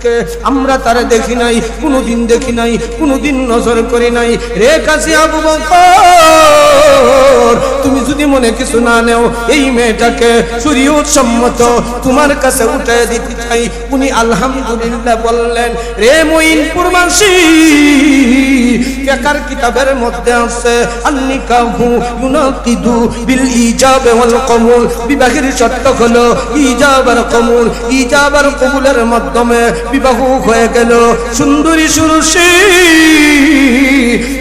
থাকে। আমরা তারা দেখি নাই, কোনোদিন দেখি নাই, কোনোদিন নজর করি নাই। রে কাছে আবু বকর, তুমি যদি মনে কিছু না নেও, এই মেয়েটাকে শরীয়ত সম্মত তোমার কাছে উঠে দিতে চাই। উনি আলহামদুলিল্লাহ বললেন, রে মঈনপুর মাসি কেকার কিতাবের মধ্যে আছে আন্নিকাহু ইউনাকিদু বিল ইজাব ওয়াল কবুল। বিবাহের শর্ত হলো, ইজাব আর কবুল। ইজাব আর কবুলের মাধ্যমে বিবাহ হয়ে গেল। সুন্দরী সুরসী,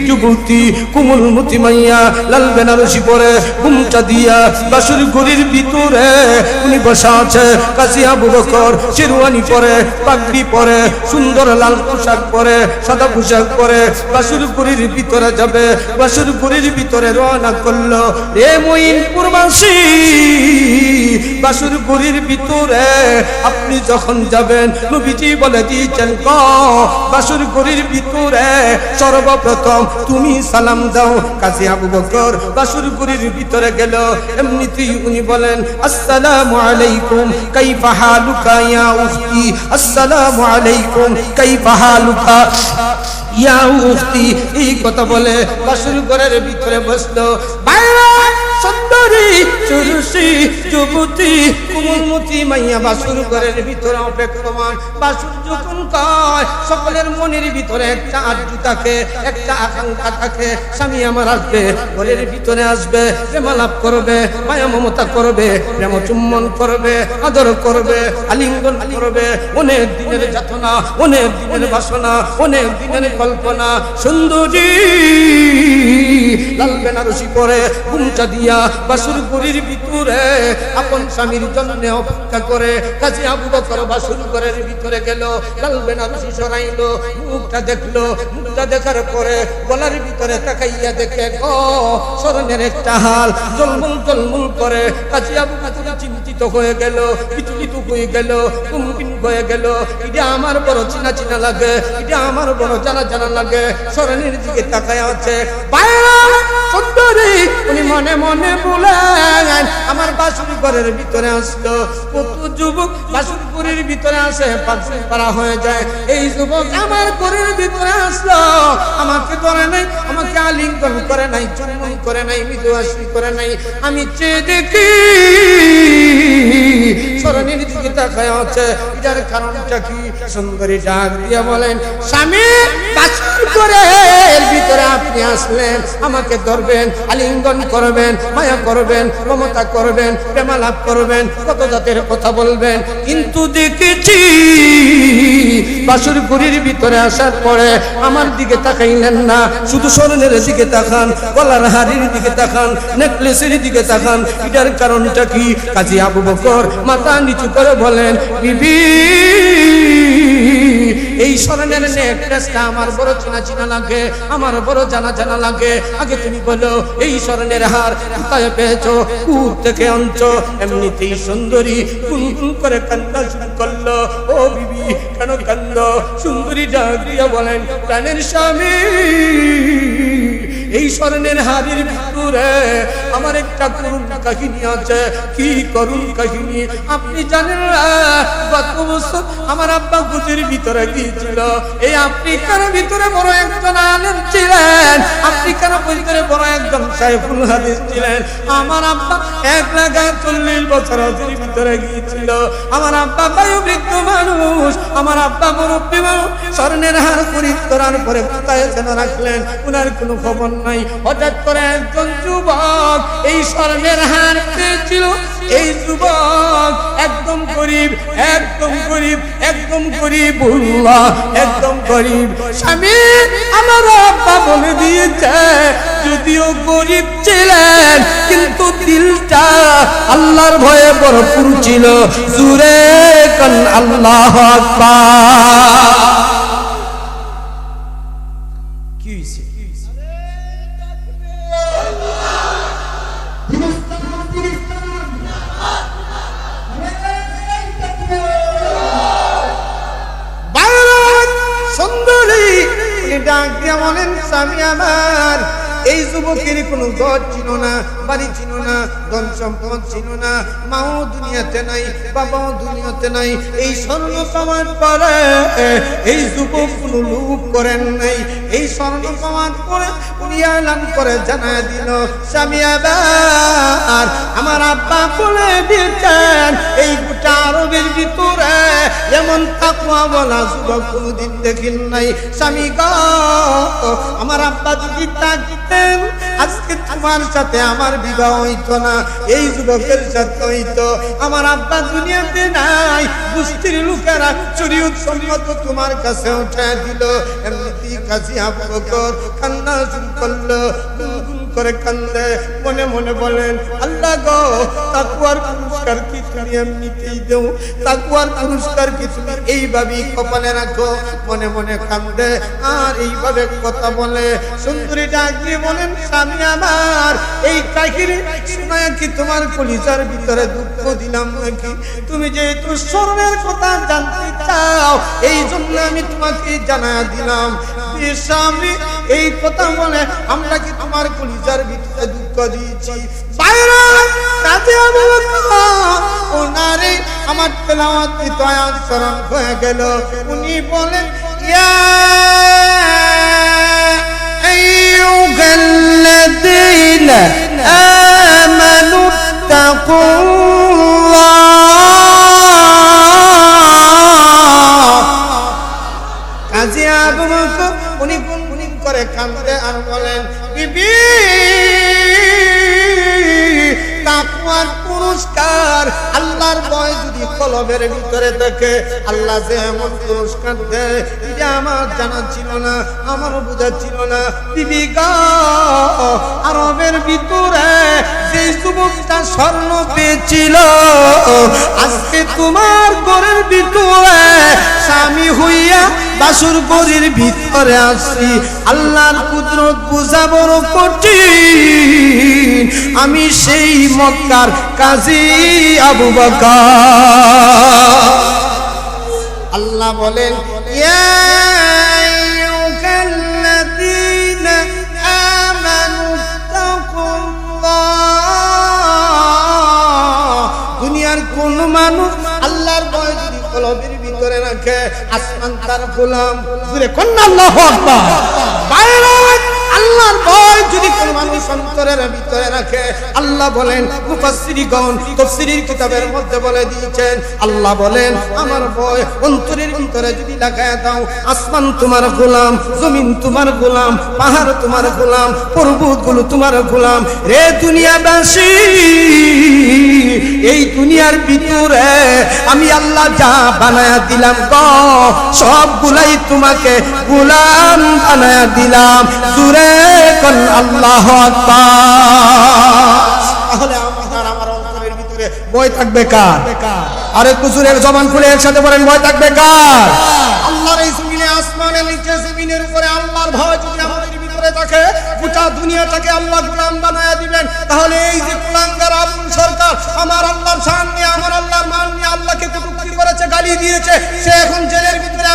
যুবতী কুমুল মতি মাইয়া, লাল বেনারসি পরে ঘুমটা দিয়া বাসুর গরির ভিতরে উনি বসা আছে। কাজী আবু বকর শেরওয়ানি পরে, পাগড়ি পরে, সুন্দর লাল পোশাক পরে, সাদা পোশাক পরে বাসুর গরির ভিতরে যাবে। বাসুর গরির ভিতরে রওনা করল রে মঈনপুর বাসী বাসুর গরির ভিতরে আপনি যখন যাবেন, নবীজি বলে দিয়েছেন, ক, বাসুর গরির ভিতরে সর্বপ্রথম তুমি সালাম দাও। কাজী আবু বকর বাসুর গরির ভিতরে গেল। এমনিতেই উনি বলেন, আসসালামু আলাইকুম, কাইফা হালুকা ইয়া উখতি আসসালামু আলাইকুম, কাইফা হালুকা ইয়া উখতি এই কথা বলে বাসুর ঘরের ভিতরে বসল। বাইরে সুন্দরী চুরুষি যুবতী কুমুলমতি মাইয়া বাসুর ঘরের ভিতরে অপেক্ষমান। বাসুর যখন কয়, সকলের মনের ভিতরে একটা আর্জু থাকে, একটা আকাঙ্ক্ষা থাকে। স্বামী আমার আসবে, ঘরের ভিতরে আসবে প্রেমালাপ করবে, মায়া মমতা করবে, প্রেম চুম্বন করবে, আদর করবে, আলিঙ্গন করবে। অনেক দিনের যাতনা, অনেক দিনের বাসনা, অনেক দিনের কল্পনা। সুন্দরী, লাল বেনারসি পরে ঘুমটা দিয়া বাসুর গুড়ির ভিতরে আপন স্বামীর জন্য অপেক্ষা করে কাজী আবু বকর বাসুর ঘরের ভিতরে গেল লাল বেনারসি সরাইলো, মুখটা দেখল, মুখটা দেখার পরে গলার ভিতরে তাকাইয়া দেখে, গ স্মরণের একটা হাল, জলমুল জলমুল করে কাজী আবু বকর চিন্তিত হয়ে গেল, বিচলিত হয়ে গেল কুমকিন হয়ে গেল, এটা আমার বড় চিনা চিনা লাগে, এটা আমার বড় জানা জানা লাগে স্মরণের দিকে তাকায় আছে, বাইরে উনি মনে মনে বলেন আমার বাসুরি ঘরের ভিতরে আসলো কত যুবক বাসুরি ঘরের ভিতরে আসে পাঁচশো পারা হয়ে যায়। এই যুবক আমার ঘরের ভিতরে আসলো। আমাকে ধরে নাই, আমাকে আলিঙ্গন করে নাই, চুম্বন করে নাই মৃদু আসি করে নাই। আমি চেয়ে দেখি, স্মরণের দিকে তাকায় আছে। এটার কারণটা কি? সুন্দরী ডাক দিয়ে বলেন, স্বামী বাসুর আপনি আসলেন, আমাকে ধরবেন, আলিঙ্গন করবেন, মায়া করবেন, মমতা করবেন, প্রেমালাপ করবেন, কত জাতের কথা বলবেন। কিন্তু দেখেছি বাসুর ভিতরে আসার পরে আমার দিকে তাকাইলেন না, শুধু স্মরণের দিকে তাকান, গলার হাড়ির দিকে তাকান, নেকলেসের দিকে তাকান। এটার কারণটা কি? কাজী আবু বকর মাথা নিচু করে বলেন, বিবি এই স্মরণের নেকলেসটা আমার বড় চিনা চিনা লাগে, আমার বড় জানা জানা লাগে। আগে তুমি বলো, এই স্মরণের হার কোথায় পেয়েছ? কুর থেকে অঞ্চ এমনিতেই সুন্দরী কুন করে কান্না শুরু করল। ও বিবি, কেন কান্দ? সুন্দরী ডাক বলেন, প্রাণের স্বামী। এই স্মরণের হাড়ির ভিতরে আমার একটা করুণ কাহিনী আছে। কি করুণ কাহিনী? আপনি জানেন গত বছর আমার আব্বা গুজির ভিতরে গিয়েছিল। এই আফ্রিকার ভিতরে বড় একজন আলেম ছিলেন। আফ্রিকার ভিতরে বড় একজন সাইফুল হাদিস ছিলেন। আমার আব্বা এক লাগায় চল্লিশ বছর হাজির ভিতরে গিয়েছিল। আমার আব্বা বায়ু বৃদ্ধ মানুষ। আমার আব্বা মুরব্বী মানুষ। স্বর্ণের হার খরিদ করার পরে কোথায় রাখলেন? উনার কোনো খবর নাই হঠাৎ করে একজন যুবক এই স্বর্ণের হার পেয়েছিল। এই যুবক একদম গরিব একদম গরিব একদম গরিব একদম গরিব। স্বামী আমার আব্বা বলে দিয়েছে, যদিও গরিব ছিলেন, কিন্তু দিলটা আল্লাহর ভয়ে ভরপুর ছিল। জুরে কন আল্লাহ আকবার। ডাক বলেন স্বামী আমার এই যুবকের কোনো ঘর ছিল না বাড়ি ছিল না ধন সম্পদ ছিল না, মাও দুনিয়াতে নাই, বাবাও দুনিয়াতে নাই, এই স্বর্ণ প্রমাণ করে এই যুবক কোনো লোভ করেন নাই, এই স্বর্ণ প্রমাণ করে উনি এলান করে জানা দিল, স্বামী আবার আমার আব্বা বলে দিয়েছেন এই গোটা আরবের ভিতরে এমন তাকুয়া বলা যুবক কোনোদিন দেখিন নাই। স্বামী গ, আমার আব্বা যদি থাকতেন আজকে তোমার সাথে আমার বিবাহ হইতো না। এই যুবকের সাথে তো আমার আব্বা দুনিয়াতে নাই বুস্তির লোকেরা শরীয়ত সম্মত তোমার কাছে উঠে দিল। এমনিতেই কাজী আবু বকর কান্না শুরু করল। করে কান্দে, মনে মনে বলেন, আল্লাহ গো তাকুয়ার পুরস্কার কি তুমি এমনিতেই দেও? তাকুয়ার পুরস্কার কি তুমি এইভাবেই কপালে রাখো? মনে মনে কান্দে, আর এইভাবে কথা বলে, সুন্দরী ডাক বলেন, স্বামী আমার, এই কাহিনী শোনায় কি তোমার কলিজার ভিতরে দুঃখ দিলাম নাকি? তুমি যেহেতু স্মরণের কথা জানতে চাও, এই জন্য আমি তোমাকে জানা দিলাম। এই কথা বলে, আমরা কি তোমার কলিজার করেছি। আমার তেলাওয়াত ইতায়াত শরণ হয়ে গেল। উনি বলেন কাজে আবু উনি গুনগুন করে কান্দে আর বলেন, বিবি তাকওয়ার পুরস্কার। আল্লাহর ভয় যদি কলমের ভিতরে থাকে আল্লাহ যে এমন পুরস্কার দেয় আমার জানা ছিল না, আমার বোঝা ছিল না। বিবি আরবের ভিতরে যে যুবকটা স্বর্ণ পেয়েছিল, আজকে তোমার ঘরের ভিতরে স্বামী হইয়া বাসুর গরির ভিতরে আসছি আল্লাহর কুদরত বোঝা বড় কঠিন। আমি সেই মক্কার কাজী আবু বকর। আল্লাহ বলেন দুনিয়ার কোন মানুষ আল্লাহর ভয় যদি কলবের ভিতরে রাখে, আসমান তার গোলাম। কন্যা বাইরে আল্লাহর ভয় যদি কোন মানুষ অন্তরের ভিতরে রাখে, আল্লাহ বলেন, মুফাসসিরিগণ তাফসীরের কিতাবের মধ্যে বলে দিয়েছেন, আল্লাহ বলেন, আমার ভয় অন্তরের ভিতরে যদি লাগায় দাও, আসমান তোমার গোলাম, জমিন তোমার গোলাম, পাহাড় তোমার গোলাম, পর্বতগুলো তোমার গোলাম, রে দুনিয়াবাসী, এই দুনিয়ার ভিতরে আমি আল্লাহ যা বানায়া দিলাম গ, সবগুলাই তোমাকে গোলাম বানায়া দিলাম। সুরে কল আল্লাহ তাহলে আমার আমার অন্তরের ভিতরে ভয় থাকবে কার? আর জোরে জবান খুলে একসাথে বলেন ভয় থাকবে কার? আল্লাহর এই জমিনে আসমানের নিচে জমিনের উপরে আল্লাহর ভয় যদি আমাদের ভিতরে থাকে গোটা দুনিয়াটাকে আল্লাহ গোলাম বানায় দিবেন। তাহলে এই যে কুলাঙ্গার আবুল সরকার আমার আল্লাহর নিয়ে আমার আল্লাহর মান নিয়ে আল্লাহকে কটূক্তি করেছে গালি দিয়েছে সে এখন ভিতরে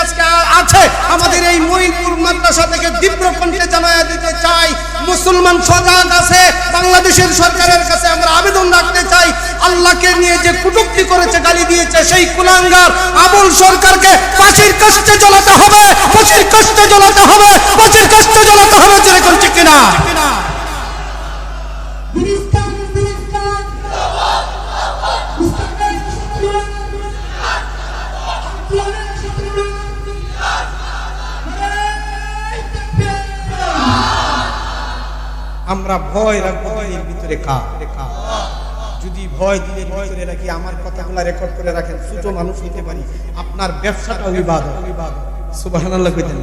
আজকে আছে। আমাদের এই মহিপুর মাদ্রাসা থেকে তীব্র কণ্ঠে দিতে চাই। মুসলমান সজাগ আছে। বাংলাদেশের সরকারের কাছে আমরা আবেদন রাখতে চাই। আল্লাহকে নিয়ে যে কটূক্তি করেছে, গালি দিয়েছে, সেই কুলাঙ্গার আবুল সরকারকে ফাঁসির কষ্টে জ্বলাতে হবে, ফাঁসির কষ্টে জ্বলাতে হবে, ফাঁসির কষ্টে জ্বলাতে হবে যেরকম ঠিক কিনা? আমরা ভয় রাখব দিনের ভিতরে কা যদি ভয় দিনের ভিতরে রাখি, আমার কথাগুলো রেকর্ড করে রাখেন, ছোট মানুষ হইতে পারি, আপনার ব্যবসাটা বিবাদ সুবহানাল্লাহ কইতেন।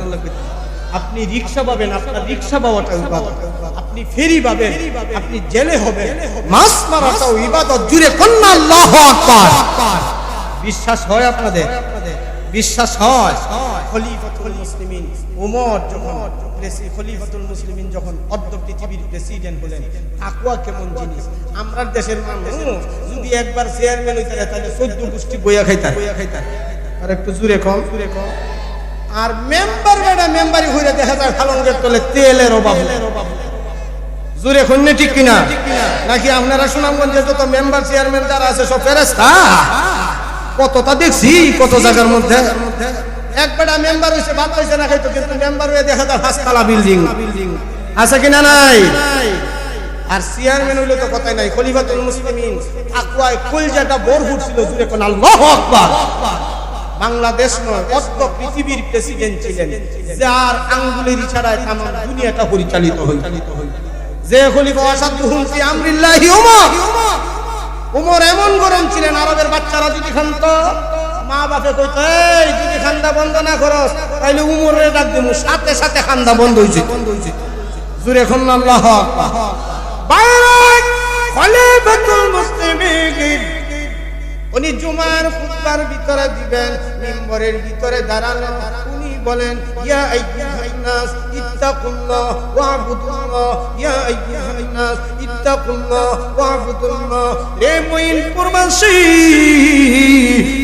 আপনি রিক্সা পাবেন, আপনার রিক্সা পাওয়াটা ইবাদত। আপনি ফেরি পাবেন, আপনি জেলে হবেন, মাছ মারাটাও ইবাদত। জুড়ে কন্যা, আল্লাহু আকবার। বিশ্বাস হয় আপনাদের? বিশ্বাস হয়। খলিফাতুল মুসলিমিন ওমর যখন প্রেসি- খলিফাতুল মুসলিমিন যখন অর্ধ পৃথিবীর প্রেসিডেন্ট হলেন তাকুয়া কেমন জিনিস? আমরা দেশের মানুষ যদি একবার চেয়ারম্যান হইতে পারে, তাহলে চোদ্দ গোষ্ঠী বইয়া খাইতার। বইয়া খাইতার। আর একটু জুড়ে কম। জুড়ে কম। আর মেম্বার বেটা মেম্বারি হইলে দেখা যায় ফালঙ্গের তলে তেলের অভাব। জোরে খন্যে ঠিক কিনা? নাকি আপনারা সুনামগঞ্জের যত মেম্বার চেয়ারম্যান যারা আছে সব ফেরেস্তা কতটা দেখছি, কত জায়গার মধ্যে। মেম্বার হয়ে বিল্ডিং আছে কিনা নাই? আর চেয়ারম্যান হইলে তো কথাই নাই বাংলাদেশ নয় পৃথিবীর প্রেসিডেন্ট ছিলেন, যার আঙ্গুলের ইশারায় দুনিয়াটা পরিচালিত হইত যে খলিফা আসাদুহুম ফি আমরিল্লাহি উমর এমন গরম ছিলেন, আরবের বাচ্চারা যদি খান্ত, মা বাপে কইতো, এই যদি খান্দা বন্ধ না করস। তাইলে উমরের ডাক দিমু, সাথে সাথে খান্দা বন্ধ হইছে জুরে খন আল্লাহ খলিফাতুল মুসলিমিন, উনি জুমার খুতবার ভিতরে দিবেন, মিম্বরের ভিতরে দাঁড়ানো উনি বলেন, ইয়া আইয়ুহান নাস ইত্তাকুল্লাহ ওয়াবুদুল্লাহ ইয়া আইয়ুহান নাস ইত্তাকুল্লাহ ওয়াবুদুল্লাহ রে মুইন প্রবাসী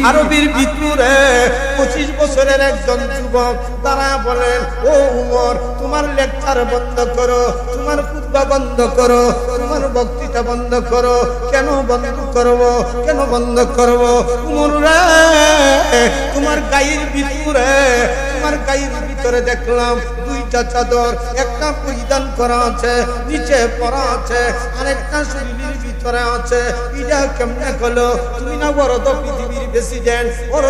আরবির ভিতরে 25 বছরের একজন যুবক তারা বলেন, ও উমর, তোমার লেকচার বন্ধ করো, তোমার খুতবা বন্ধ করো, তোমার বক্তৃতা বন্ধ করো। কেন বন্ধ করব? কেন বন্ধ করব? উমর রে, তোমার গায়ের ভিতরে তোমার গায়ের ভিতরে দেখলাম দুইটা চাদর, একটা পরিধান করা আছে, নিচে পরা আছে, আরেকটা শরীরের ভিতরে আছে। এটা কেমনে হলো তুমি না তো পৃথিবীর প্রেসিডেন্ট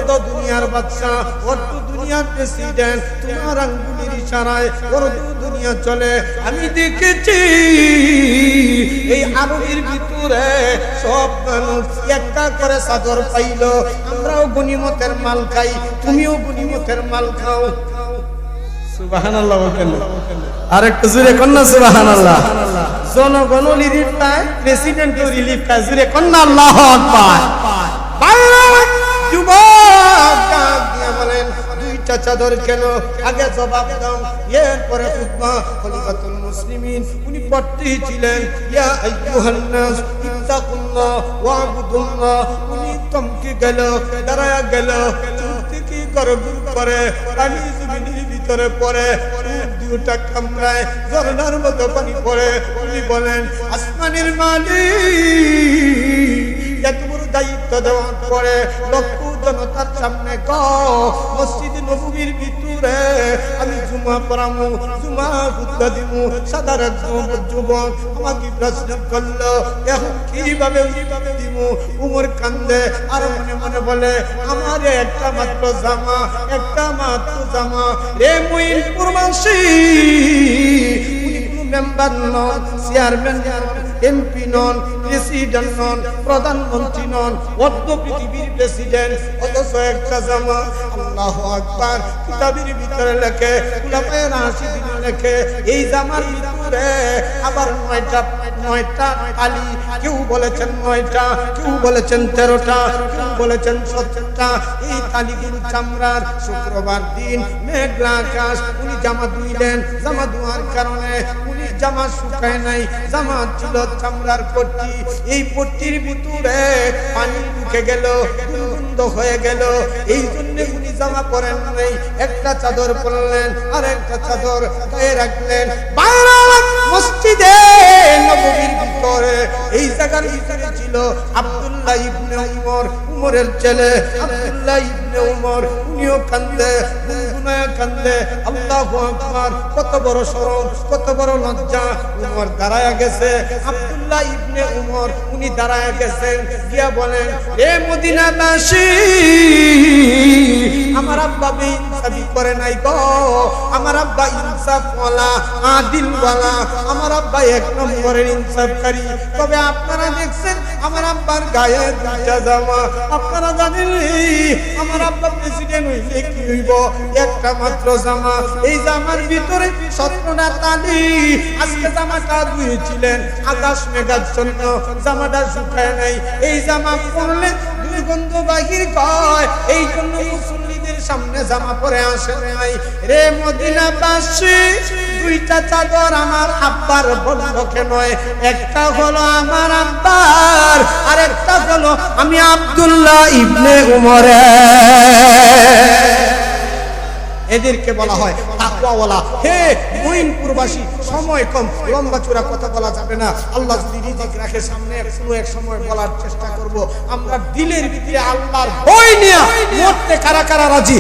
তো দুনিয়ার বাচ্চা বড় তো দুনিয়ার প্রেসিডেন্ট তোমার আঙ্গুলির ইশারায় বড় দুনিয়া চলে। আমি দেখেছি এই আরবির ভিতরে সব মানুষ একটা করে চাদর পাইল। আমরাও গনিমতের মাল খাই তুমিও গনিমতের মাল খাও। সুবহানাল্লাহ আর একটু জুড়ে কন্যা সুবহানাল্লাহ। জনগণ রিলিফ পায় প্রেসিডেন্ট রিলিফ পায়। জুড়ে কন্যা আল্লাহ যুবক বলেন দুইটা চাদর কেন? আগে জবাব দাও। এরপরে খুতবা খলিফাতুল মুসলিমিন, উনি পড়তেই ছিলেন। ইয়া আইয়ুহান নাস ইত্তাকুল্লাহ ওয়াবুদুল্লাহ উনি তমকে গেল, দাঁড়ায়া গেল। থেকে গরগুর করে, পানি জমিনের ভিতরে পড়ে দুটা কামড়ায়, ঝর্ণার মতো পানি পড়ে। উনি বলেন, আসমানের মালিক, এত বড় দায়িত্ব দেওয়ার পরে লক্ষ জনতার সামনে গ, মসজিদ নবীর ভিতরে আমি জুমা পড়ামু, জুমা খুদ্া দিমু সাধারণ যুবক আমাকে প্রশ্ন করল এখন কীভাবে কীভাবে দিমু? উমর কান্দে, আর মনে মনে বলে, আমার একটা মাত্র জামা, একটা মাত্র জামা। রে মুইন পুরমাসি উনি মেম্বার নন চেয়ারম্যান এমপি নন প্রেসিডেন্ট নন প্রধানমন্ত্রী নন, অর্ধ পৃথিবীর প্রেসিডেন্ট অথচ একটা জামা, আল্লাহ আকবার, কিতাবের ভিতরে লেখে লেখে, এই জামার ভিতরে আবার নয়টা নয়টা আলি কেউ বলেছেন নয়টা, কেউ বলেছেন তেরোটা, কেউ বলেছেন সত্তরটা এই তালিগুলো চামড়ার শুক্রবার দিন, মেঘলা আকাশ, উনি জামা ধুইলেন, জামা ধোয়ার কারণে উনি জামা শুকায় নাই, জামা ছিল চামড়ার পট্টি। এই পট্টির ভিতরে পানি ঢুকে গেল দুর্গন্ধ হয়ে গেল। এই জন্য উনি জামা পরেন নাই। একটা চাদর পরলেন আর একটা চাদর গায়ে রাখলেন। মসজিদে নবীর ভিতরে এই জায়গার ভিতরে ছিল আব্দুল্লাহ ইবনে উমর উমরের ছেলে, আব্দুল্লাহ ইবনে উমর, উনিও কান্দে আমার আব্বা ইনসাফি করে নাই গো, আমার আব্বা ইনসাফ ওয়ালা আদিল ওয়ালা আমার আব্বা এক নম্বরের ইনসাফকারী, তবে আপনারা দেখছেন, আমার আব্বার গায়ে জামা, আপনারা জানেন আমার আব্বা প্রেসিডেন্ট হইলে কি হইব? একটা মাত্র জামা। এই জামার ভিতরে সত্রটা তালি। আজকে জামাটা ধুয়েছিলেন আকাশ মেঘাচ্ছন্ন, জামাটা শুকায় নাই। এই জামা পরলে দুর্গন্ধ বাহির কয় এই জন্য মুসল্লিদের সামনে জামা পরে আসে নাই। রে মদিনাবাসী, দুইটা চাদর আমার আব্বার বন্ধকে নয়, একটা হলো আমার আব্বার আর একটা হলো আমি আব্দুল্লাহ ইবনে উমরে এদেরকে বলা হয় তাকওয়ালা হে মঈনপুরবাসী সময় কম লম্বা চূড়া কথা বলা যাবে না। আল্লাহ যদি রিজিক রাখে সামনে কোনো এক সময় বলার চেষ্টা করব। আমরা দিলের ভিতরে আল্লাহর ভয় নিয়ে মরতে কারা কারা রাজি?